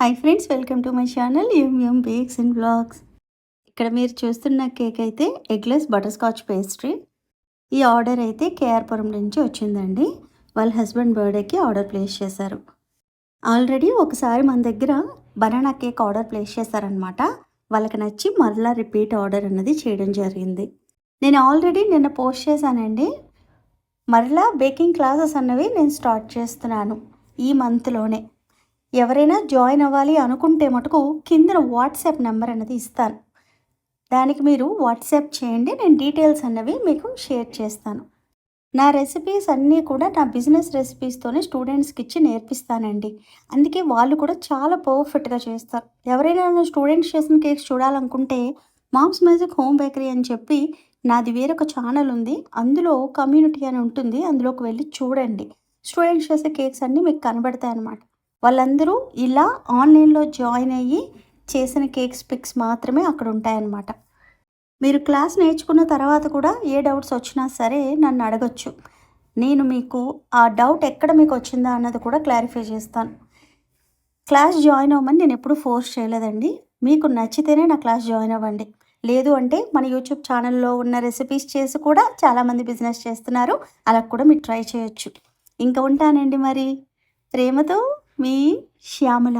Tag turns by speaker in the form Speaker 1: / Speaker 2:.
Speaker 1: Hi friends welcome to my channel MM bakes and blogs ఇక్కడ మీరు చూస్తున్న cake అయితే ఎగ్లెస్ బటర్ స్కాచ్ పేస్ట్రీ ఈ ఆర్డర్ అయితే కేఆర్పురం నుంచి వచ్చిందండి. వాళ్ళ హస్బెండ్ బర్త్డేకి ఆర్డర్ ప్లేస్ చేశారు. ఆల్రెడీ ఒకసారి మన దగ్గర బనానా కేక్ ఆర్డర్ ప్లేస్ చేశారనమాట వాళ్ళకి నచ్చి మరలా రిపీట్ ఆర్డర్ అన్నది చేయడం జరిగింది. నేను ఆల్రెడీ నిన్న పోస్ట్ చేశానండి. మరలా బేకింగ్ క్లాసెస్ అన్నవి నేను స్టార్ట్ చేస్తున్నాను ఈ మంత్లోనే ఎవరైనా జాయిన్ అవ్వాలి అనుకుంటే మటుకు కిందన వాట్సాప్ నెంబర్ అనేది ఇస్తాను. దానికి మీరు వాట్సాప్ చేయండి నేను డీటెయిల్స్ అన్నవి మీకు షేర్ చేస్తాను. నా రెసిపీస్ అన్నీ కూడా నా బిజినెస్ రెసిపీస్తోనే స్టూడెంట్స్కి ఇచ్చి నేర్పిస్తానండి. అందుకే వాళ్ళు కూడా చాలా పర్ఫెక్ట్గా చేస్తారు. ఎవరైనా నా స్టూడెంట్స్ చేసిన కేక్స్ చూడాలనుకుంటే మామ్స్ మ్యాజిక్ హోమ్ బేకరీ అని చెప్పి నాది వేరొక ఛానల్ ఉంది. అందులో కమ్యూనిటీ అని ఉంటుంది. అందులోకి వెళ్ళి చూడండి. స్టూడెంట్స్ చేసే కేక్స్ అన్నీ మీకు కనబడతాయి అన్నమాట వాళ్ళందరూ ఇలా ఆన్లైన్లో జాయిన్ అయ్యి చేసిన కేక్స్ పిక్స్ మాత్రమే అక్కడ ఉంటాయన్నమాట. మీరు క్లాస్ నేర్చుకున్న తర్వాత కూడా ఏ డౌట్స్ వచ్చినా సరే నన్ను అడగచ్చు. నేను మీకు ఆ డౌట్ ఎక్కడ మీకు వచ్చిందా అన్నది కూడా క్లారిఫై చేస్తాను. క్లాస్ జాయిన్ అవ్వమని నేను ఎప్పుడు ఫోర్స్ చేయలేదండి. మీకు నచ్చితేనే నా క్లాస్ జాయిన్ అవ్వండి. లేదు అంటే మన యూట్యూబ్ ఛానల్లో ఉన్న రెసిపీస్ చేసి కూడా చాలామంది బిజినెస్ చేస్తున్నారు. అలా కూడా మీరు ట్రై చేయొచ్చు. ఇంకా ఉంటానండి మరి. ప్రేమతో మీ శ్యామల